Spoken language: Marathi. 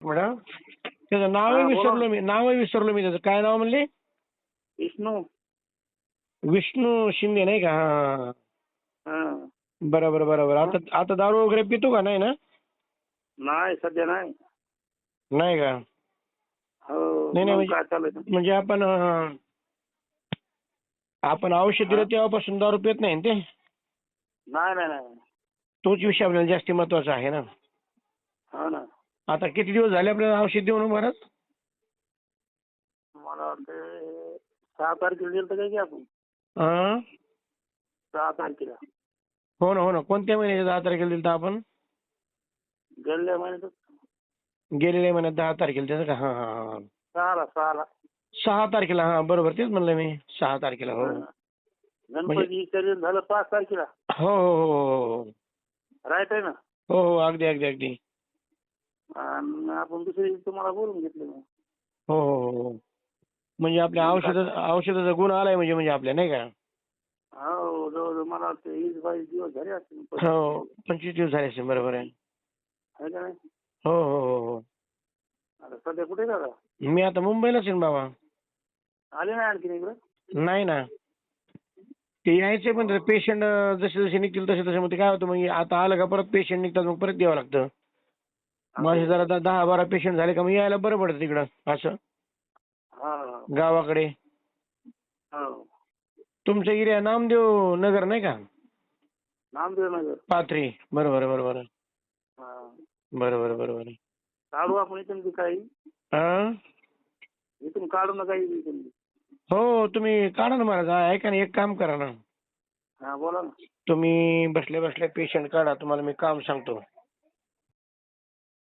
मॅडम त्याचं नावही हा, बोला. विसरलो मी नावही विसरलो मी त्याचं. काय नाव म्हणले? विष्णू. विष्णू शिंदे नाही का? हा हा बरोबर बरोबर आता आता दारू वगैरे पितो का? नाही ना? नाही सध्या नाही. नाही का? हो नाही, नाही, मग म्हणजे- काय चालू आहे? म्हणजे आपण अं, आपण औषध दिलं तेव्हापासून दारू पित नाही ना ते? नाही नाही नाही. तोच विषय आपल्याला जास्ती महत्त्वाचा आहे ना? हो ना. आता किती दिवस झाले आपल्याला औषध देऊन महाराज मला वाटतं सहा तारखेला गेलं तर काय की आपण? सहा तारखेला. हो ना हो ना. कोणत्या महिन्याच्या दहा तारखेला दिलं आपण? गेल्या महिन्यात गेलेल्या महिन्यात दहा तारखेला त्याचं का? हा हा हा सहाला सहाला. सहा तारखेला हा बरोबर. तेच म्हणलं मी. सहा तारखेला हो. गणपती विसर्जन झालं पाच तारखेला. हो हो हो हो राईट आहे ना? हो हो अगदी अगदी अगदी. आणि आपण दुसऱ्या दिवशी तुम्हाला बोलून घेतलं मग. हो हो हो हो. म्हणजे आपल्या औषध औषधाचा गुण आलाय म्हणजे म्हणजे आपल्या नाही का? हो जवळजवळ मला वाटतं वीस बावीस दिवस झाले असतील. हो पंचवीस दिवस झाले असेल बरोबर आहे. आहे का नाही? हो हो हो हो. आता सध्या कुठे दादा? मी आता मुंबईलाच आहे ना बाबा. आले नाही आणखीन इकडं? नाही ना. ते यायचे पण पेशंट जसे जसे निघतील तसे तसे मग ते काय होतं मग आता आलं का परत पेशंट निघतात मग परत द्यावं लागतं. माझे जरा आता दहा बारा पेशंट झाले का मग यायला बरं पडतं तिकडं असं. हा. गावाकडे. हो. तुमचं एरिया नामदेव नगर नाही का? नामदेव नगर. पाथरी. बरोबर बरोबर हा. बरोबर बरोबर काढू आपण इथून बी काही? हा इथून काढू इथून बी. हो तुम्ही काढा ना महाराज हा, ऐका ना एक काम करा ना. हा बोला ना. तुम्ही बसल्या बसल्या पेशंट काढा तुम्हाला मी काम सांगतो.